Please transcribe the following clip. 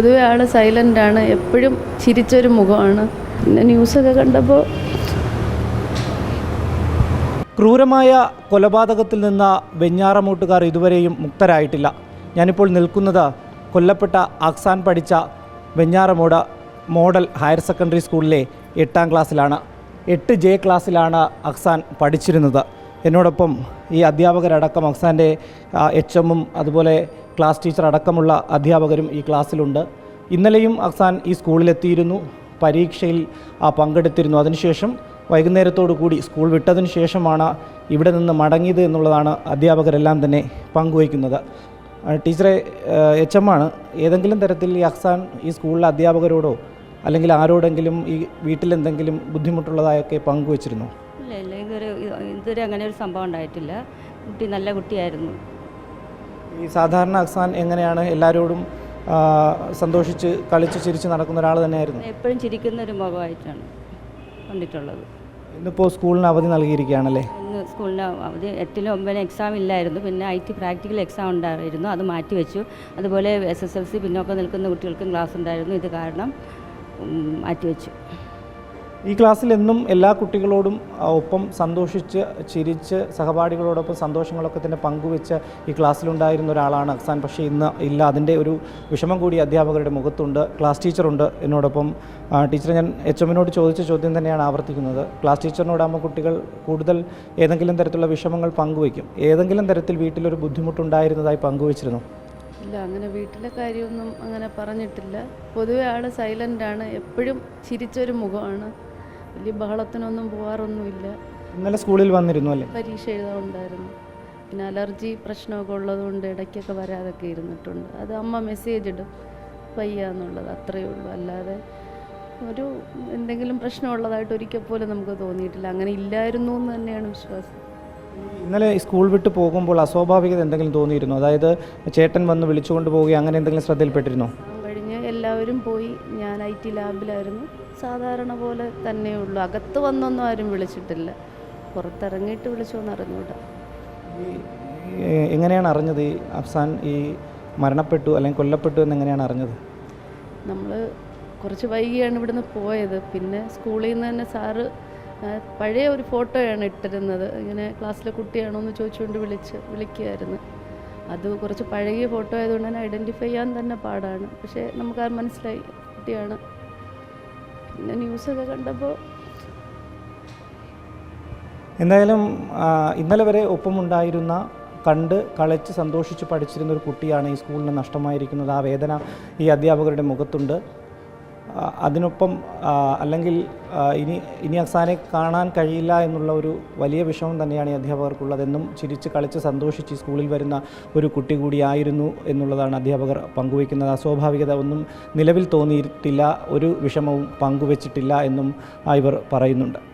പൊതുവെ ആൾ സൈലന്റാണ് എപ്പോഴും ചിരിച്ചൊരു മുഖമാണ്. പിന്നെ ന്യൂസൊക്കെ കണ്ടപ്പോൾ ക്രൂരമായ കൊലപാതകത്തിൽ നിന്ന് വെഞ്ഞാറമൂട്ടുകാർ ഇതുവരെയും മുക്തരായിട്ടില്ല. ഞാനിപ്പോൾ നിൽക്കുന്നത് കൊല്ലപ്പെട്ട അക്സാൻ പഠിച്ച വെഞ്ഞാറമൂട് മോഡൽ ഹയർ സെക്കൻഡറി സ്കൂളിലെ എട്ടാം ക്ലാസ്സിലാണ്. എട്ട് ജെ ക്ലാസ്സിലാണ് അക്സാൻ പഠിച്ചിരുന്നത്. എന്നോടൊപ്പം ഈ അധ്യാപകരടക്കം അക്സാന്റെ എച്ച് എമ്മും അതുപോലെ ക്ലാസ് ടീച്ചർ അടക്കമുള്ള അധ്യാപകരും ഈ ക്ലാസ്സിലുണ്ട്. ഇന്നലെയും അഹ്സാൻ ഈ സ്കൂളിലെത്തിയിരുന്നു. പരീക്ഷയിൽ ആ, പങ്കെടുത്തിരുന്നു. അതിനുശേഷം വൈകുന്നേരത്തോടു കൂടി സ്കൂൾ വിട്ടതിന് ശേഷമാണ് ഇവിടെ നിന്ന് മടങ്ങിയത് എന്നുള്ളതാണ് അധ്യാപകരെല്ലാം തന്നെ പങ്കുവയ്ക്കുന്നത്. ടീച്ചറെ എച്ച് എം ആണ്. ഏതെങ്കിലും തരത്തിൽ ഈ അഹ്സാൻ ഈ സ്കൂളിലെ അധ്യാപകരോടോ അല്ലെങ്കിൽ ആരോടെങ്കിലും ഈ വീട്ടിലെന്തെങ്കിലും ബുദ്ധിമുട്ടുള്ളതായൊക്കെ പങ്കുവച്ചിരുന്നു? ഇല്ല ഇല്ല. ഇതുവരെ ഇതുവരെ അങ്ങനെ ഒരു സംഭവം ഉണ്ടായിട്ടില്ല. കുട്ടി നല്ല കുട്ടിയായിരുന്നു. ഈ സാധാരണ അഹ്സാൻ എങ്ങനെയാണ് എല്ലാവരോടും സന്തോഷിച്ച് കളിച്ച് ചിരിച്ച് നടക്കുന്ന ഒരാൾ തന്നെയായിരുന്നു? എപ്പോഴും ചിരിക്കുന്ന ഒരു മുഖമായിട്ടാണ് കണ്ടിട്ടുള്ളത് ഇന്നിപ്പോൾ സ്കൂളിന് അവധി നൽകിയിരിക്കുകയാണല്ലേ? ഇന്ന് സ്കൂളിന് അവധി എട്ടിലും ഒമ്പതിനും എക്സാം ഇല്ലായിരുന്നു. പിന്നെ ഐ ടി പ്രാക്ടിക്കൽ എക്സാം ഉണ്ടായിരുന്നു. അത് മാറ്റി വെച്ചു. അതുപോലെ എസ് എസ് എൽ സി പിന്നോക്കം നിൽക്കുന്ന കുട്ടികൾക്കും ക്ലാസ് ഉണ്ടായിരുന്നു. ഇത് കാരണം മാറ്റി മാറ്റിവെച്ചു ഈ ക്ലാസ്സിൽ എന്നും എല്ലാ കുട്ടികളോടും ഒപ്പം സന്തോഷിച്ച് ചിരിച്ച് സഹപാഠികളോടൊപ്പം സന്തോഷങ്ങളൊക്കെ തന്നെ പങ്കുവെച്ച് ഈ ക്ലാസ്സിലുണ്ടായിരുന്ന ഒരാളാണ് അക്സാൻ. പക്ഷേ ഇന്ന് ഇല്ല അതിന്റെ ഒരു വിഷമം കൂടി അധ്യാപകരുടെ മുഖത്തുണ്ട്. ക്ലാസ് ടീച്ചറുണ്ട് എന്നോടൊപ്പം. ടീച്ചറെ ഞാൻ എച്ച് എമ്മിനോട് ചോദിച്ച ചോദ്യം തന്നെയാണ് ആവർത്തിക്കുന്നത്. ക്ലാസ് ടീച്ചറിനോടാകുമ്പോൾ കുട്ടികൾ കൂടുതൽ ഏതെങ്കിലും തരത്തിലുള്ള വിഷമങ്ങൾ പങ്കുവയ്ക്കും ഏതെങ്കിലും തരത്തിൽ വീട്ടിലൊരു ബുദ്ധിമുട്ടുണ്ടായിരുന്നതായി പങ്കുവച്ചിരുന്നു? ഇല്ല അങ്ങനെ വീട്ടിലെ കാര്യമൊന്നും അങ്ങനെ പറഞ്ഞിട്ടില്ല. പൊതുവെ ആൾ ആണ് എപ്പോഴും ചിരിച്ചൊരു മുഖമാണ്. വലിയ ബഹളത്തിനൊന്നും പോകാറൊന്നുമില്ല ഇന്നലെ സ്കൂളിൽ വന്നിരുന്നു അല്ലേ? പരീക്ഷ എഴുതാറുണ്ടായിരുന്നു. പിന്നെ അലർജി പ്രശ്നമൊക്കെ ഉള്ളതുകൊണ്ട് ഇടയ്ക്കൊക്കെ വരാതൊക്കെ ഇരുന്നിട്ടുണ്ട്. അത് അമ്മ മെസ്സേജ് ഇടും. വയ്യ എന്നുള്ളത് അത്രയേ ഉള്ളൂ. അല്ലാതെ ഒരു എന്തെങ്കിലും പ്രശ്നമുള്ളതായിട്ട് ഒരിക്കൽ പോലും നമുക്ക് തോന്നിയിട്ടില്ല. അങ്ങനെ ഇല്ലായിരുന്നു എന്ന് തന്നെയാണ് വിശ്വാസം. ഇന്നലെ സ്കൂൾ വിട്ട് പോകുമ്പോൾ അസ്വാഭാവികത എന്തെങ്കിലും തോന്നിയിരുന്നു? അതായത് ചേട്ടൻ വന്ന് വിളിച്ചുകൊണ്ട് പോവുകയോ അങ്ങനെ എന്തെങ്കിലും ശ്രദ്ധയിൽപ്പെട്ടിരുന്നോ? കഴിഞ്ഞ് എല്ലാവരും പോയി. ഞാൻ ഐ ടി ലാബിലായിരുന്നു സാധാരണ പോലെ തന്നെ ഉള്ളൂ. അകത്ത് വന്നൊന്നും ആരും വിളിച്ചിട്ടില്ല. പുറത്തിറങ്ങിയിട്ട് വിളിച്ചോന്ന് അറിഞ്ഞൂടാ എങ്ങനെയാണ് അറിഞ്ഞത്? ഈ അഫ്സാൻ ഈ മരണപ്പെട്ടു അല്ലെങ്കിൽ കൊല്ലപ്പെട്ടു എന്ന് എങ്ങനെയാണ് അറിഞ്ഞത്? നമ്മൾ കുറച്ച് വൈകിയാണ് ഇവിടുന്ന് പോയത്. പിന്നെ സ്കൂളിൽ നിന്ന് തന്നെ സാറ് പഴയ ഒരു ഫോട്ടോയാണ് ഇട്ടിരുന്നത്. ഇങ്ങനെ ക്ലാസ്സിലെ കുട്ടിയാണോ എന്ന് ചോദിച്ചുകൊണ്ട് വിളിച്ച് വിളിക്കുമായിരുന്നു അത് കുറച്ച് പഴകിയ ഫോട്ടോ ആയതുകൊണ്ട് തന്നെ ഐഡന്റിഫൈ ചെയ്യാൻ തന്നെ പാടാണ്. പക്ഷേ നമുക്ക് മനസ്സിലായി. കുട്ടിയാണ്. പിന്നെ ന്യൂസൊക്കെ കണ്ടപ്പോൾ എന്തായാലും ഇന്നലെ വരെ ഒപ്പമുണ്ടായിരുന്ന കണ്ട് കളിച്ച് സന്തോഷിച്ച് പഠിച്ചിരുന്ന ഒരു കുട്ടിയാണ് ഈ സ്കൂളിന് നഷ്ടമായിരിക്കുന്നത്. ആ വേദന ഈ അധ്യാപകരുടെ മുഖത്തുണ്ട്. അതിനൊപ്പം അല്ലെങ്കിൽ ഇനി ഇനി അഫ്സാനെ കാണാൻ കഴിയില്ല എന്നുള്ള ഒരു വലിയ വിഷമം തന്നെയാണ് ഈ അധ്യാപകർക്കുള്ളതെന്നും ചിരിച്ച് കളിച്ച് സന്തോഷിച്ച് സ്കൂളിൽ വരുന്ന ഒരു കുട്ടി കൂടിയായിരുന്നു എന്നുള്ളതാണ് അധ്യാപകർ പങ്കുവയ്ക്കുന്നത്. അസ്വാഭാവികത ഒന്നും നിലവിൽ തോന്നിയിട്ടില്ല ഒരു വിഷമവും പങ്കുവച്ചിട്ടില്ല എന്നും ഇവർ പറയുന്നുണ്ട്.